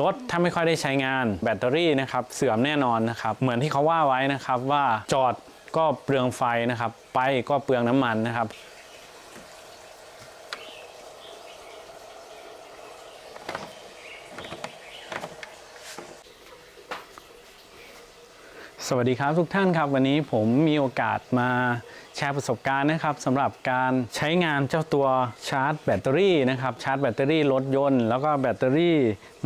รถถ้าไม่ค่อยได้ใช้งานแบตเตอรี่นะครับเสื่อมแน่นอนนะครับ เหมือนที่เขาว่าไว้นะครับว่าจอดก็เปลืองไฟนะครับ ไปก็เปลืองน้ำมันนะครับ สวัสดีครับทุกท่านครับ วันนี้ผมมีโอกาสมา แชร์ประสบการณ์นะครับสำหรับการใช้งานเจ้าตัวชาร์จแบตเตอรี่นะครับชาร์จแบตเตอรี่รถยนต์ แล้วก็แบตเตอรี่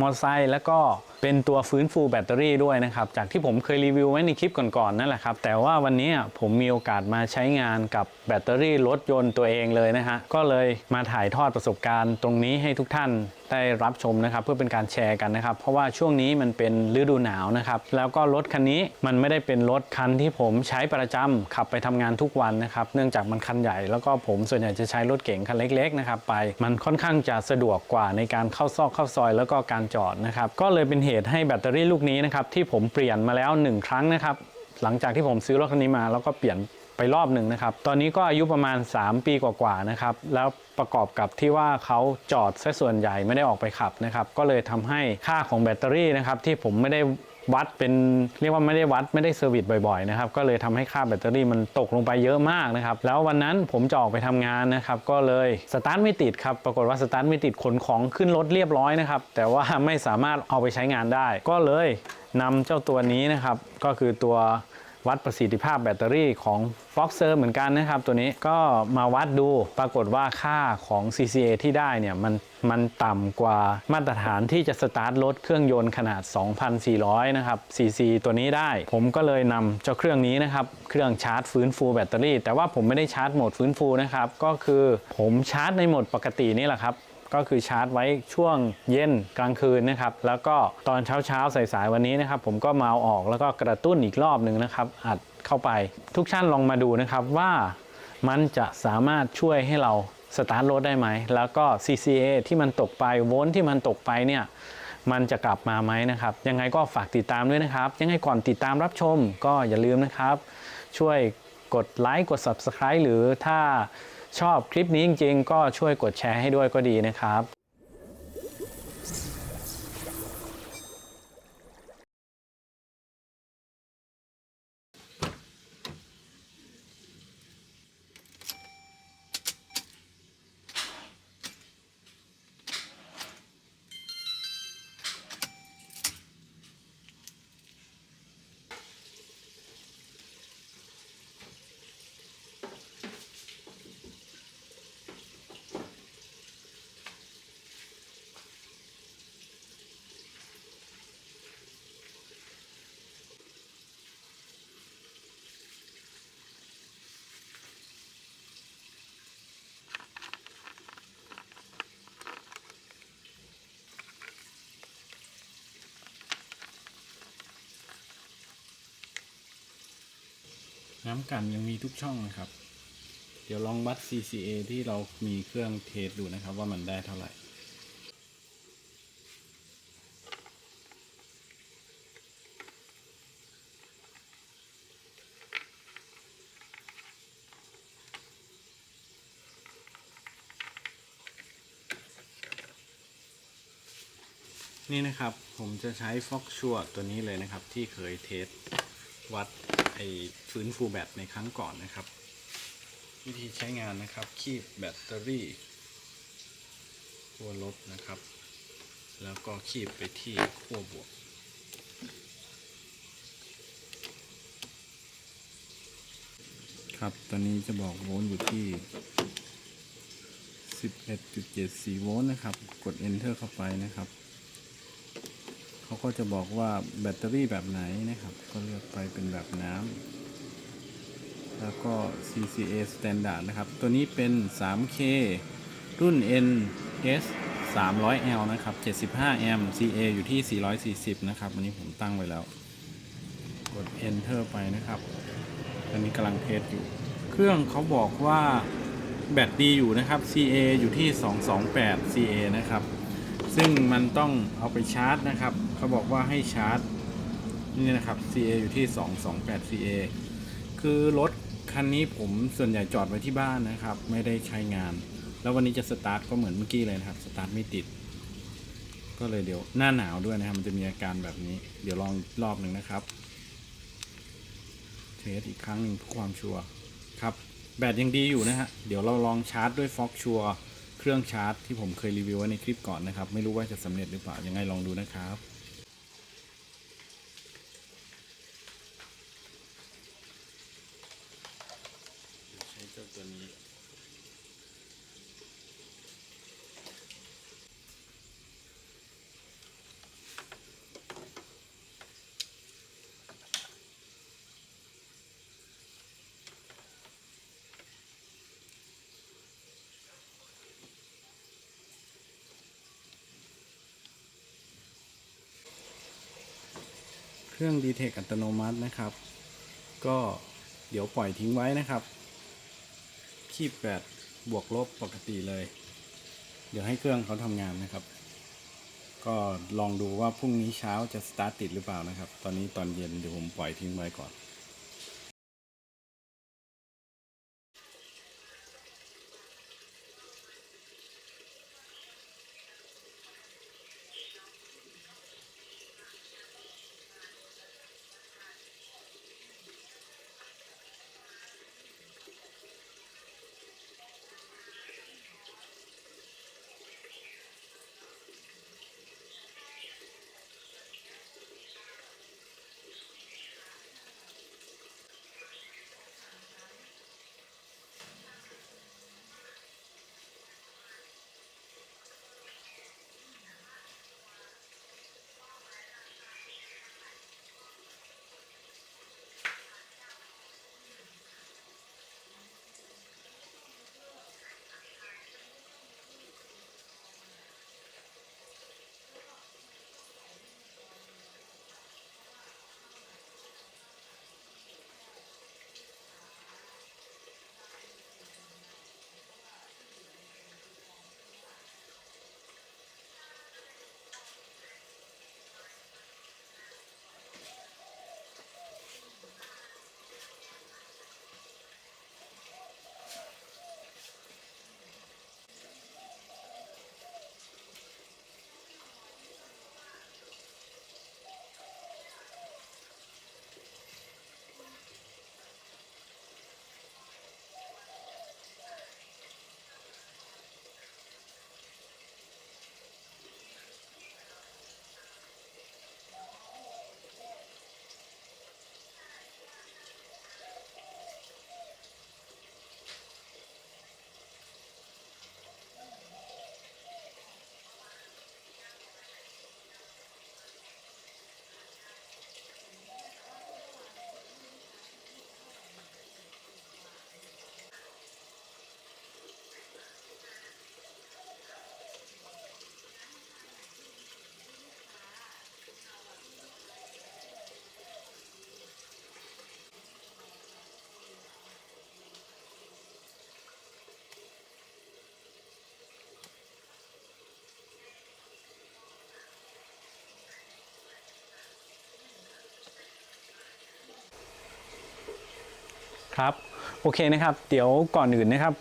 มอเตอร์ไซค์แล้วก็เป็นตัวฟื้นฟูแบตเตอรี่ด้วยนะครับจากที่ผมเคยรีวิวไว้ในคลิปก่อนๆนั่นแหละครับแต่ว่าวันนี้ผมมีโอกาสมาใช้งานกับแบตเตอรี่รถยนต์ตัวเองเลยนะฮะก็เลยมาถ่ายทอดประสบการณ์ตรงนี้ให้ทุกท่านได้รับชมนะครับเพื่อเป็นการแชร์กันนะครับ เพราะว่าช่วงนี้มันเป็นฤดูหนาวนะครับ แล้วก็รถคันนี้มันไม่ได้เป็นรถคันที่ผมใช้ประจำขับไปทำงานทุกวันนะครับ เนื่องจากมันคันใหญ่แล้วก็ผมส่วนใหญ่จะใช้รถเก๋งคันเล็กๆนะครับไปมันค่อนข้างจะสะดวกกว่าในการเข้าซอกเข้าซอยแล้วก็การจอดนะครับ ก็เลยเป็นเหตุให้แบตเตอรี่ลูกนี้นะครับที่ผมเปลี่ยนมาแล้ว 1 ครั้งนะครับหลังจากที่ผมซื้อรถคันนี้มาแล้วก็เปลี่ยน ไปรอบหนึ่งนะครับ ตอนนี้ก็อายุประมาณ 3 ปีกว่าๆนะครับ แล้วประกอบกับที่ว่าเขาจอดซะส่วนใหญ่ไม่ได้ออกไปขับนะครับ ก็เลยทำให้ค่าของแบตเตอรี่นะครับที่ผมไม่ได้วัดเป็นเรียกว่าไม่ได้วัดไม่ได้เซอร์วิสบ่อยๆนะครับก็เลยทำให้ค่าแบตเตอรี่มันตกลงไปเยอะมากนะครับแล้ววันนั้นผมจะออกไปทำงานนะครับก็เลยสตาร์ทไม่ติดครับปรากฏว่าสตาร์ทไม่ติดขนของขึ้นรถเรียบร้อยนะครับแต่ว่าไม่สามารถเอาไปใช้งานได้ ก็เลยนำเจ้าตัวนี้นะครับก็คือตัว วัดประสิทธิภาพแบตเตอรี่ของ f o x เซอร์เหมือนกันนะครับ ตัวนี้ก็มาวัดดูปรากฏว่าค่าของ CCA ที่ได้เนี่ยมันมันต่ำกว่ามาตรฐานที่จะสตาร์ทรถเครื่องยนต์ขนาด 2,400 นะครับ CC ตัวนี้ได้ ผมก็เลยนำเจ้าเครื่องนี้นะครับ เครื่องชาร์จฟื้นฟูแบตเตอรี่ แต่ว่าผมไม่ได้ชาร์จโหมดฟื้นฟูนะครับ ก็คือผมชาร์จในโหมดปกตินี่แหละครับ ก็คือชาร์จไว้ช่วงเย็นกลางคืนนะครับ แล้วก็ตอนเช้าเช้าๆสายๆวันนี้นะครับ ผมก็มาเอาออกแล้วก็กระตุ้นอีกรอบหนึ่งนะครับ อัดเข้าไป ทุกท่านลองมาดูนะครับว่ามันจะสามารถช่วยให้เราสตาร์ทรถได้ไหม แล้วก็ CCA ที่มันตกไปโวลต์ที่มันตกไปเนี่ยมันจะกลับมาไหมนะครับ ยังไงก็ฝากติดตามด้วยนะครับ ยังไงก่อนติดตามรับชมก็อย่าลืมนะครับ ช่วยกดไลค์กด Subscribe หรือถ้า ชอบคลิปนี้จริง ๆ ก็ช่วยกดแชร์ให้ด้วยก็ดีนะครับ น้ำกันยังมีทุกช่องนะครับ เดี๋ยวลองวัด CCA ที่เรามีเครื่องเทสดูนะครับ ว่ามันได้เท่าไหร่นี่นะครับผมจะใช้ฟ็อกชัวตัวนี้เลยนะครับ ที่เคยเทสวัด ไอฟื้นฟูแบตในครั้งก่อนนะครับ วิธีใช้งานนะครับคีบแบตเตอรี่ขั้วลบนะครับ แล้วก็คีบไปที่ขั้วบวก ครับตอนนี้จะบอกโวลต์อยู่ที่ 11.74 โวลต์นะครับ กด enter เข้าไปนะครับ เขาก็จะบอกว่าแบตเตอรี่แบบไหนนะครับ ก็เลือกไปเป็นแบบน้ำแล้วก็ CCA Standard นะครับ ตัวนี้เป็น 3K รุ่น NS 300L นะครับ 75 แอมป์ CA อยู่ที่ 440 นะครับอันนี้ผมตั้งไว้แล้ว กด Enter ไปนะครับ ตอนนี้กำลังเทสอยู่ เครื่องเขาบอกว่าแบตดีอยู่นะครับ CA อยู่ที่ 228 CA นะครับ ซึ่งมันต้องเอาไปชาร์จนะครับ เขาบอกว่าให้ชาร์จ นี่นะครับ CA อยู่ที่ 228 CA คือรถคันนี้ผมส่วนใหญ่จอดไว้ที่บ้านนะครับ ไม่ได้ใช้งาน แล้ววันนี้จะสตาร์ทก็เหมือนเมื่อกี้เลยนะครับ สตาร์ทไม่ติด ก็เลยเดี๋ยวหน้าหนาวด้วยนะครับ มันจะมีอาการแบบนี้ เดี๋ยวลองรอบหนึ่งนะครับ เทสอีกครั้งหนึ่งเพื่อความชัวร์ครับ แบตยังดีอยู่นะฮะ เดี๋ยวเราลองชาร์จด้วยฟ็อกชัวเครื่องชาร์จที่ผมเคยรีวิวไว้ในคลิปก่อนนะครับ ไม่รู้ว่าจะสำเร็จหรือเปล่า ยังไงลองดูนะครับ เครื่องดีเทคอัตโนมัตินะครับ ก็เดี๋ยวปล่อยทิ้งไว้นะครับ คีบแบตบวกลบปกติเลย เดี๋ยวให้เครื่องเขาทำงานนะครับ ก็ลองดูว่าพรุ่งนี้เช้าจะสตาร์ทติดหรือเปล่านะครับ ตอนนี้ตอนเย็นเดี๋ยวผมปล่อยทิ้งไว้ก่อน ครับโอเคนะครับ เดี๋ยวก่อนอื่นนะครับ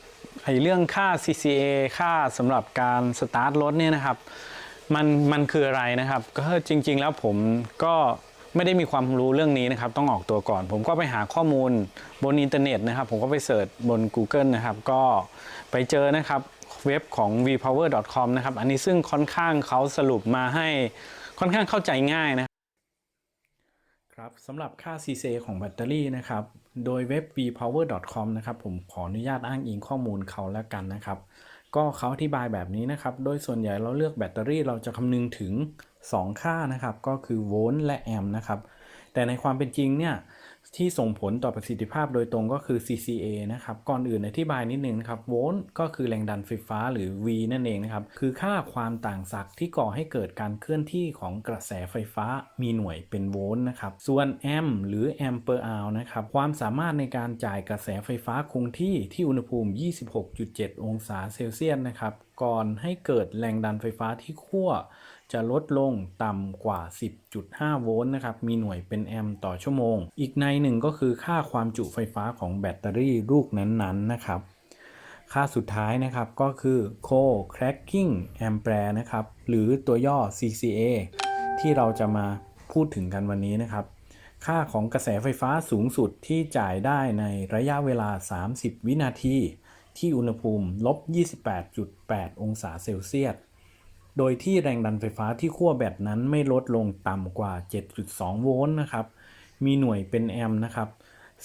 ไอเรื่องค่า CCA ค่าสำหรับการสตาร์ทรถเนี่ยนะครับมันมันคืออะไรนะครับ ก็จริง ๆ แล้วผมก็ไม่ได้มีความรู้เรื่องนี้นะครับ ต้องออกตัวก่อน ผมก็ไปหาข้อมูลบนอินเทอร์เน็ตนะครับ ผมก็ไปเสิร์ชบน Google นะครับ ก็ไปเจอนะครับเว็บของ vpower.com นะครับ อันนี้ซึ่งค่อนข้างเขาสรุปมาให้ค่อนข้างเข้าใจง่ายนะ ครับสำหรับค่า CC ของแบตเตอรี่นะครับ โดยเว็บ vpower.com นะครับ ผมขออนุญาตอ้างอิงข้อมูลเขาแล้วกันนะครับ ก็เขาอธิบายแบบนี้นะครับ โดยส่วนใหญ่เราเลือกแบตเตอรี่เราจะคำนึงถึง 2 ค่านะครับ ก็คือโวลต์และแอมป์นะครับ แต่ในความเป็นจริงเนี่ย ที่ส่งผลต่อประสิทธิภาพโดยตรงก็คือ CCA นะครับ ก่อนอื่นอธิบายนิดนึงนะครับ โวลต์ก็คือแรงดันไฟฟ้าหรือ V นั่นเองนะครับ คือค่าความต่างศักย์ที่ก่อให้เกิดการเคลื่อนที่ของกระแสไฟฟ้ามีหน่วยเป็นโวลต์นะครับ ส่วนแอมป์หรือแอมเปอร์อาวนะครับ ความสามารถในการจ่ายกระแสไฟฟ้าคงที่ที่อุณหภูมิ 26.7 องศาเซลเซียสนะครับ ก่อนให้เกิดแรงดันไฟฟ้าที่ขั้ว จะลดลงต่ำกว่า 10.5 โวลต์นะครับ มีหน่วยเป็นแอมป์ต่อชั่วโมง อีกในหนึ่งก็คือค่าความจุไฟฟ้าของแบตเตอรี่ลูกนั้นๆนะครับ ค่าสุดท้ายนะครับก็คือ Co Cracking Ampere นะครับ หรือตัวย่อ CCA ที่เราจะมาพูดถึงกันวันนี้นะครับ ค่าของกระแสไฟฟ้าสูงสุดที่จ่ายได้ในระยะเวลา 30 วินาที ที่อุณหภูมิลบ 28.8 องศาเซลเซียส โดยที่แรงดันไฟฟ้าที่ขั้วแบตนั้นไม่ลดลงต่ำกว่า 7.2 โวลต์นะครับ มีหน่วยเป็นแอมป์นะครับ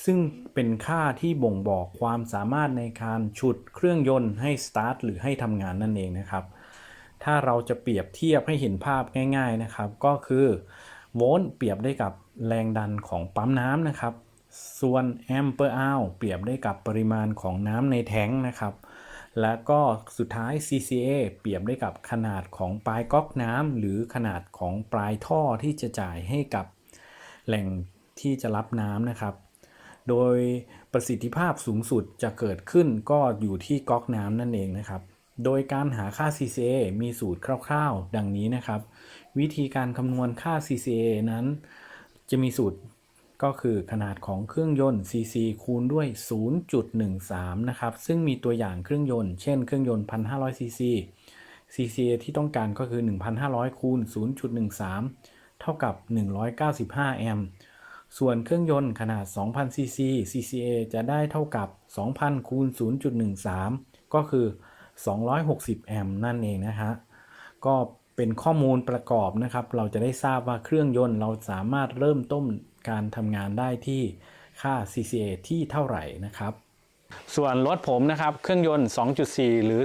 ซึ่งเป็นค่าที่บ่งบอกความสามารถในการฉุดเครื่องยนต์ให้สตาร์ทหรือให้ทำงานนั่นเองนะครับ ถ้าเราจะเปรียบเทียบให้เห็นภาพง่ายๆนะครับ ก็คือโวลต์เปรียบได้กับแรงดันของปั๊มน้ำนะครับ ส่วนแอมเปอร์อาวเปรียบได้กับปริมาณของน้ำในแท้งนะครับ และก็สุดท้าย CCA เปรียบได้กับขนาดของปลายก๊อกน้ำหรือขนาดของปลายท่อที่จะจ่ายให้กับแหล่งที่จะรับน้ำนะครับ โดยประสิทธิภาพสูงสุดจะเกิดขึ้นก็อยู่ที่ก๊อกน้ำนั่นเองนะครับ โดยการหาค่า CCA มีสูตรคร่าวๆ ดังนี้นะครับ วิธีการคำนวณค่า CCA นั้น จะมีสูตร ก็คือขนาดของเครื่องยนต์ cc คูณด้วย 0.13 นะครับ ซึ่งมีตัวอย่างเครื่องยนต์ เช่น เครื่องยนต์ 1,500 cc CCA ที่ต้องการก็คือ 1,500 คูณ 0.13 เท่ากับ 195 แอมป์ ส่วนเครื่องยนต์ขนาด 2,000 cc CCA จะได้เท่ากับ 2,000 คูณ 0.13 ก็คือ 260 แอมป์นั่นเองนะฮะ ก็เป็นข้อมูลประกอบนะครับ เราจะได้ทราบว่าเครื่องยนต์เราสามารถเริ่มต้น การทำงานได้ที่ค่า CCA ที่เท่าไหร่นะครับ ส่วนรถผมนะครับ เครื่องยนต์ 2.4 หรือ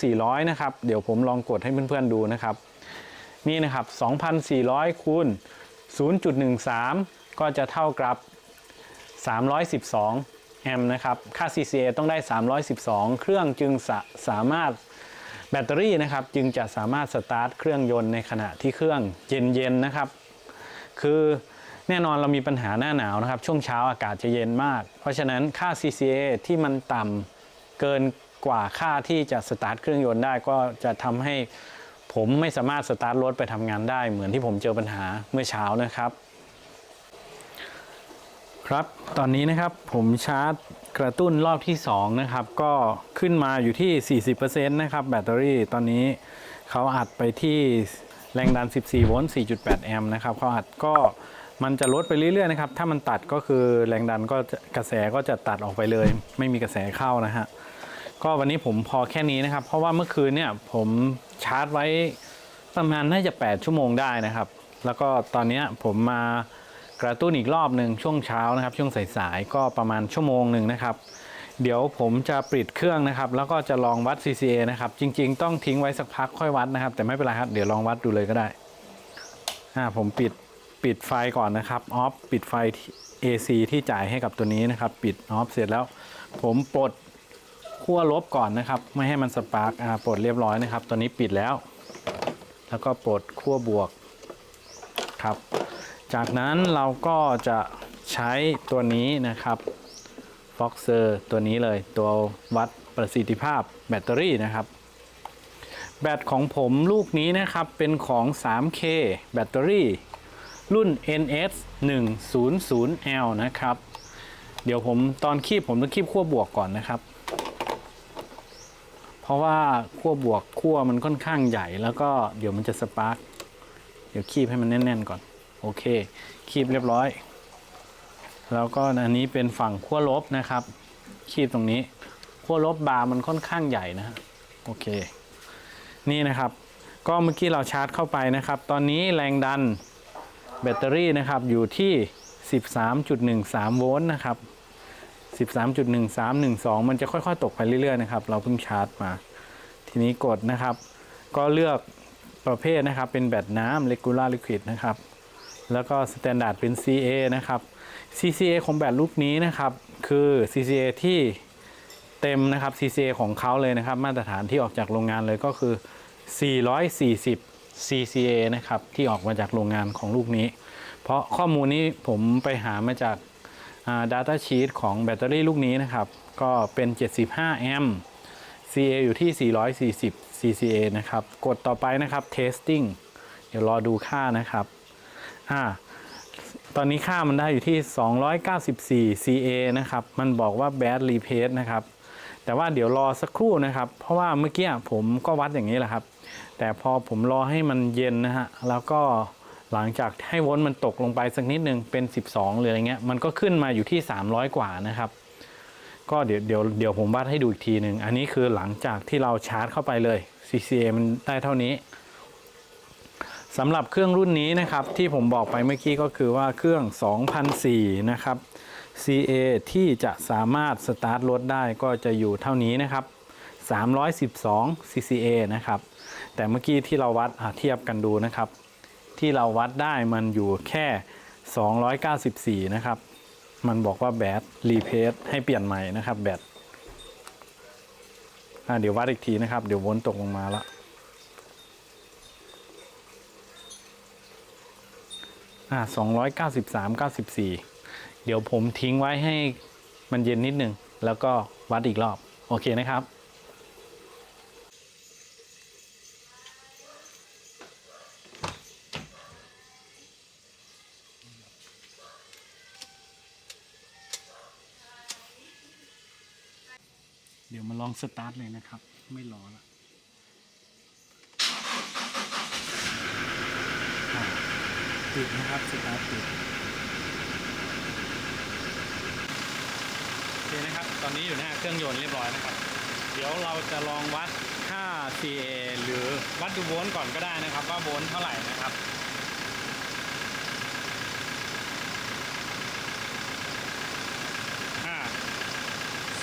2,400 นะครับ เดี๋ยวผมลองกดให้เพื่อนๆดูนะครับ นี่นะครับ 2,400 คูณ 0.13 ก็จะเท่ากับ 312 แอมป์นะครับ ค่า CCA ต้องได้ 312 เครื่องจึงสสามารถแบตเตอรี่นะครับจึงจะสามารถสตาร์ทเครื่องยนต์ในขณะที่เครื่องเย็นๆนะครับ คือ แน่นอนเรามีปัญหาหน้าหนาวนะครับ ช่วงเช้าอากาศจะเย็นมาก เพราะฉะนั้นค่า CCA ที่มันต่ำเกินกว่าค่าที่จะสตาร์ทเครื่องยนต์ได้ก็จะทำให้ผมไม่สามารถสตาร์ทรถไปทำงานได้ เหมือนที่ผมเจอปัญหาเมื่อเช้านะครับ ครับตอนนี้นะครับผมชาร์จกระตุ้นรอบที่ 2 นะครับ ก็ขึ้นมาอยู่ที่ 40%นะครับ แบตเตอรี่ตอนนี้เขาอัดไปที่แรงดัน 14 โวลต์ 4.8 แอมป์นะครับเขาอัดก็ มันจะลดไปเรื่อยๆนะครับ ถ้ามันตัดก็คือแรงดันก็กระแสก็จะตัดออกไปเลย ไม่มีกระแสเข้านะฮะ ก็วันนี้ผมพอแค่นี้นะครับ เพราะว่าเมื่อคืนเนี่ยผมชาร์จไว้ประมาณน่าจะ 8 ชั่วโมงได้นะครับ แล้วก็ตอนนี้ผมมากระตุ้นอีกรอบหนึ่งช่วงเช้านะครับ ช่วงสายๆก็ประมาณชั่วโมงหนึ่งนะครับ เดี๋ยวผมจะปิดเครื่องนะครับ แล้วก็จะลองวัด CCA นะครับ จริง ๆ ต้องทิ้งไว้สักพักค่อยวัดนะครับ แต่ไม่เป็นไรครับ เดี๋ยวลองวัดดูเลยก็ได้อ่าผมปิด ปิดไฟก่อนนะครับออฟปิดไฟ AC ที่จ่ายให้กับตัวนี้นะครับ ปิดออฟเสร็จแล้ว ผมปลดขั้วลบก่อนนะครับ ไม่ให้มันสปาร์กอ่าปลดเรียบร้อยนะครับ ตัวนี้ปิดแล้ว แล้วก็ปลดขั้วบวกครับ จากนั้นเราก็จะใช้ตัวนี้นะครับฟ็อกเซอร์ตัวนี้เลยตัววัดประสิทธิภาพแบตเตอรี่นะครับ แบตของผมลูกนี้นะครับเป็นของ 3K แบตเตอรี่ รุ่น NS 100L นะครับ เดี๋ยวผมตอนคีบผมต้องคีบขั้วบวกก่อนนะครับ เพราะว่าขั้วบวกขั้วมันค่อนข้างใหญ่แล้วก็เดี๋ยวมันจะสปาร์กเดี๋ยวคีบให้มันแน่น ๆ ก่อน โอเค คีบเรียบร้อย แล้วก็อันนี้เป็นฝั่งขั้วลบนะครับ คีบตรงนี้ขั้วลบบาร์มันค่อนข้างใหญ่นะฮะโอเค นี่นะครับ ก็เมื่อกี้เราชาร์จเข้าไปนะครับ ตอนนี้แรงดัน แบตเตอรี่นะครับอยู่ที่ 13.13 โวลต์นะครับ 13.1312 มันจะค่อยๆ ตกไปเรื่อยๆนะครับ เราเพิ่งชาร์จมา ทีนี้กดนะครับ ก็เลือกประเภทนะครับเป็นแบตน้ำ regular liquid นะครับ แล้วก็ standard เป็น CA นะครับ CCA ของแบตลูกนี้นะครับ คือ CCA ที่เต็มนะครับ CCA ของเขาเลยนะครับ มาตรฐานที่ออกจากโรงงานเลยก็คือ 440 CCA นะครับที่ออกมาจากโรงงานของลูกนี้ เพราะข้อมูลนี้ผมไปหามาจาก data sheet ของแบตเตอรี่ลูกนี้นะครับ ก็เป็น 75 แอมป์ CA อยู่ที่ 440 CCA นะครับ กดต่อไปนะครับ testing เดี๋ยวรอดูค่านะครับ อ่า ตอนนี้ค่ามันได้อยู่ที่ 294 CA นะครับ มันบอกว่า bad repair นะครับ แต่ว่าเดี๋ยวรอสักครู่นะครับ เพราะว่าเมื่อกี้ผมก็วัดอย่างนี้แหละครับ แต่พอผมรอให้มันเย็นนะฮะ แล้วก็หลังจากให้โวลต์มันตกลงไปสักนิดหนึ่งเป็น 12หรืออะไรเงี้ย มันก็ขึ้นมาอยู่ที่ 300 กว่านะครับ ก็เดี๋ยวเดี๋ยวเดี๋ยวผมวัดให้ดูอีกทีหนึ่ง อันนี้คือหลังจากที่เราชาร์จเข้าไปเลย CCA มันได้เท่านี้สำหรับเครื่องรุ่นนี้นะครับ ที่ผมบอกไปเมื่อกี้ก็คือว่าเครื่อง 2004 นะครับ CA ที่จะสามารถสตาร์ทรถได้ก็จะอยู่เท่านี้นะครับ 312 CCA นะครับ แต่เมื่อกี้ที่เราวัดเทียบกันดูนะครับ ที่เราวัดได้มันอยู่แค่ 294 นะครับ มันบอกว่าแบตรีเพสให้เปลี่ยนใหม่นะครับแบตเดี๋ยววัดอีกทีนะครับ เดี๋ยววนตกลงมาล้วอ่าสองร้อยเก้าสิบสามเก้าสิบสี่เดี๋ยวผมทิ้งไว้ให้มันเย็นนิดนึงแล้วก็วัดอีกรอบ โอเคนะครับ มาลองสตาร์ทเลยนะครับ ไม่รอละติดนะครับสตาร์ทติดโอเคนะครับ ตอนนี้อยู่หน้าเครื่องยนต์เรียบร้อยนะครับ เดี๋ยวเราจะลองวัดค่า CA หรือวัดดูโวลต์ก่อนก็ได้นะครับ ว่าโวลต์เท่าไหร่นะครับ อ่า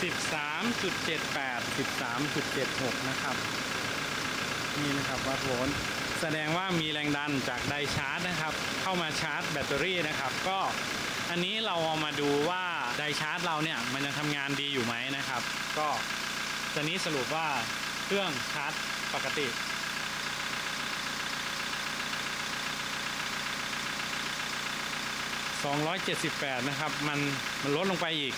13.78 13.76 นะครับ นี่นะครับวัดโวลต์แสดงว่ามีแรงดันจากไดชาร์จนะครับ เข้ามาชาร์จแบตเตอรี่นะครับ ก็อันนี้เราเอามาดูว่าไดชาร์จเราเนี่ย มันยังทำงานดีอยู่ไหมนะครับ ก็ตอนนี้สรุปว่าเครื่องชาร์จปกติ278 นะครับ มันมันลดลงไปอีก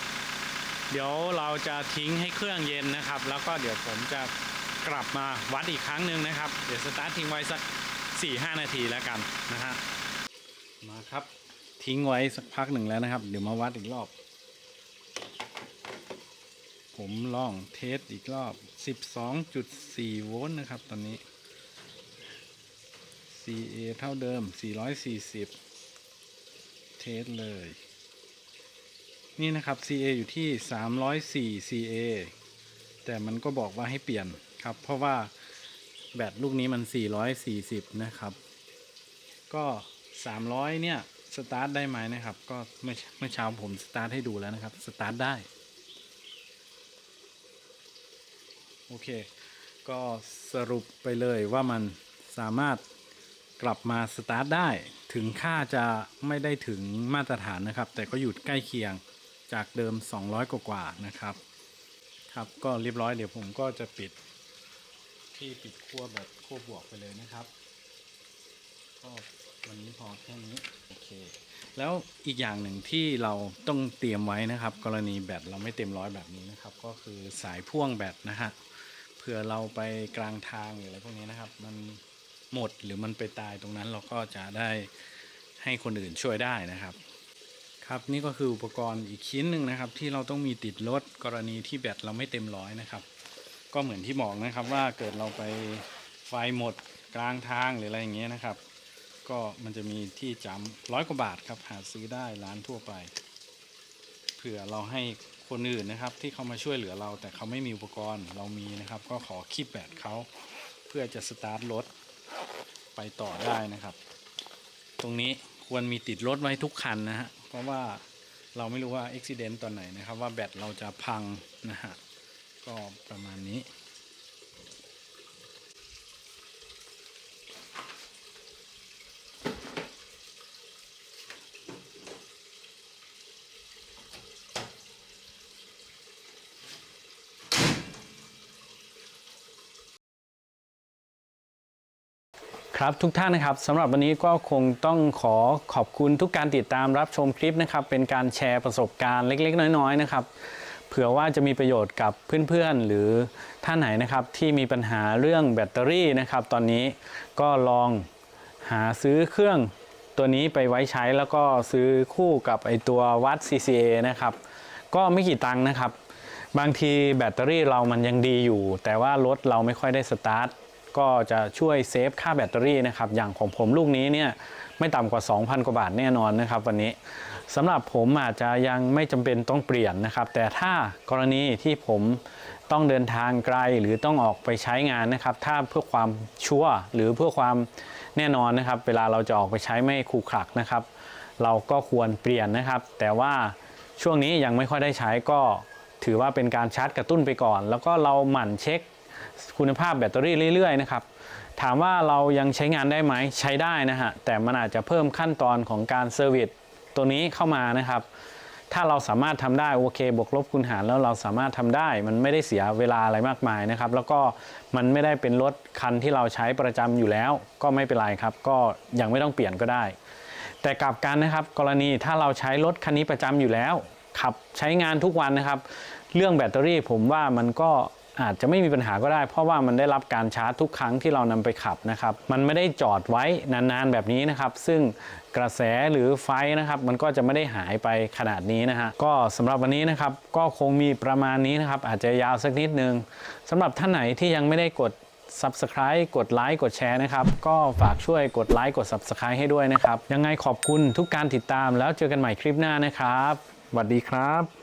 เดี๋ยวเราจะทิ้งให้เครื่องเย็นนะครับ แล้วก็เดี๋ยวผมจะกลับมาวัดอีกครั้งหนึ่งนะครับ เดี๋ยวสตาร์ททิ้งไว้สัก 4-5 นาทีแล้วกันนะฮะมาครับทิ้งไว้สักพักหนึ่งแล้วนะครับ เดี๋ยวมาวัดอีกรอบ ผมลองเทสอีกรอบ 12.4 โวลต์นะครับ ตอนนี้ CA เท่าเดิม 440 เทสเลย นี่นะครับ CA อยู่ที่ 304 CA แต่มันก็บอกว่าให้เปลี่ยนครับ เพราะว่าแบตลูกนี้มัน 440 นะครับ ก็ 300 เนี่ย สตาร์ทได้ไหมนะครับ ก็เมื่อเมื่อเช้าผมสตาร์ทให้ดูแล้วนะครับ สตาร์ทได้ โอเค ก็สรุปไปเลยว่ามันสามารถกลับมาสตาร์ทได้ถึงค่าจะไม่ได้ถึงมาตรฐานนะครับ แต่ก็อยู่ใกล้เคียง จากเดิม 200 กว่าๆนะครับ ครับก็เรียบร้อยเดี๋ยวผมก็จะปิดที่ปิดขั้วแบบขั้วบวกไปเลยนะครับ ก็วันนี้พอแค่นี้โอเคแล้วอีกอย่างหนึ่งที่เราต้องเตรียมไว้นะครับ กรณีแบตเราไม่เต็มร้อยแบบนี้นะครับ ก็คือสายพ่วงแบตนะฮะเผื่อเราไปกลางทางหรืออะไรพวกนี้นะครับ มันหมดหรือมันไปตายตรงนั้นเราก็จะได้ให้คนอื่นช่วยได้นะครับ ครับนี่ก็คืออุปกรณ์อีกชิ้นหนึ่งนะครับ ที่เราต้องมีติดรถกรณีที่แบตเราไม่เต็มร้อยนะครับ ก็เหมือนที่บอกนะครับว่าเกิดเราไปไฟหมดกลางทางหรืออะไรอย่างเงี้ยนะครับ ก็มันจะมีที่จำร้อยกว่าบาทครับหาซื้อได้ร้านทั่วไปเผื่อเราให้คนอื่นนะครับ ที่เขามาช่วยเหลือเรา แต่เขาไม่มีอุปกรณ์เรามีนะครับ ก็ขอคีบแบตเขาเพื่อจะสตาร์ทรถไปต่อได้นะครับ ตรงนี้ควรมีติดรถไว้ทุกคันนะฮะ เพราะว่าเราไม่รู้ว่าอุบิเหตุตอนไหนนะครับ ว่าแบตเราจะพังนะฮะก็ประมาณนี้ ครับทุกท่านนะครับสำหรับวันนี้ก็คงต้องขอขอบคุณทุกการติดตามรับชมคลิปนะครับ เป็นการแชร์ประสบการณ์เล็ก ๆ น้อยๆนะครับเผื่อว่าจะมีประโยชน์กับเพื่อนๆ หรือท่านไหนนะครับที่มีปัญหาเรื่องแบตเตอรี่นะครับ ตอนนี้ก็ลองหาซื้อเครื่องตัวนี้ไปไว้ใช้แล้วก็ซื้อคู่กับไอตัววัด CCA นะครับ ก็ไม่กี่ตังค์นะครับ บางทีแบตเตอรี่เรามันยังดีอยู่ แต่ว่ารถเราไม่ค่อยได้สตาร์ท ก็จะช่วยเซฟค่าแบตเตอรี่นะครับอย่างของผมลูกนี้เนี่ยไม่ต่ำกว่า 2,000 กว่าบาทแน่นอนนะครับ วันนี้สำหรับผมอาจจะยังไม่จำเป็นต้องเปลี่ยนนะครับ แต่ถ้ากรณีที่ผมต้องเดินทางไกลหรือต้องออกไปใช้งานนะครับ ถ้าเพื่อความชัวร์หรือเพื่อความแน่นอนนะครับ เวลาเราจะออกไปใช้ไม่ขรุขระนะครับ เราก็ควรเปลี่ยนนะครับ แต่ว่าช่วงนี้ยังไม่ค่อยได้ใช้ก็ถือว่าเป็นการชาร์จกระตุ้นไปก่อน แล้วก็เราหมั่นเช็ค คุณภาพแบตเตอรี่เรื่อยๆนะครับถามว่าเรายังใช้งานได้ไหมใช้ได้นะฮะแต่มันอาจจะเพิ่มขั้นตอนของการเซอร์วิสตัวนี้เข้ามานะครับ ถ้าเราสามารถทำได้โอเคบวกลบคูณหารแล้วเราสามารถทำได้ มันไม่ได้เสียเวลาอะไรมากมายนะครับ แล้วก็มันไม่ได้เป็นรถคันที่เราใช้ประจำอยู่แล้ว ก็ไม่เป็นไรครับ ก็ยังไม่ต้องเปลี่ยนก็ได้ แต่กลับกันนะครับ กรณีถ้าเราใช้รถคันนี้ประจำอยู่แล้วขับใช้งานทุกวันนะครับ เรื่องแบตเตอรี่ผมว่ามันก็ อาจจะไม่มีปัญหาก็ได้ เพราะว่ามันได้รับการชาร์จทุกครั้งที่เรานำไปขับนะครับ มันไม่ได้จอดไว้นานๆแบบนี้นะครับ ซึ่งกระแสหรือไฟนะครับมันก็จะไม่ได้หายไปขนาดนี้นะฮะก็สำหรับวันนี้นะครับก็คงมีประมาณนี้นะครับ อาจจะยาวสักนิดนึงสำหรับท่านไหนที่ยังไม่ได้กด Subscribe กดไลค์กดแชร์นะครับ ก็ฝากช่วยกดไลค์กด Subscribe ให้ด้วยนะครับ ยังไงขอบคุณทุกการติดตามแล้วเจอกันใหม่คลิปหน้านะครับสวัสดีครับ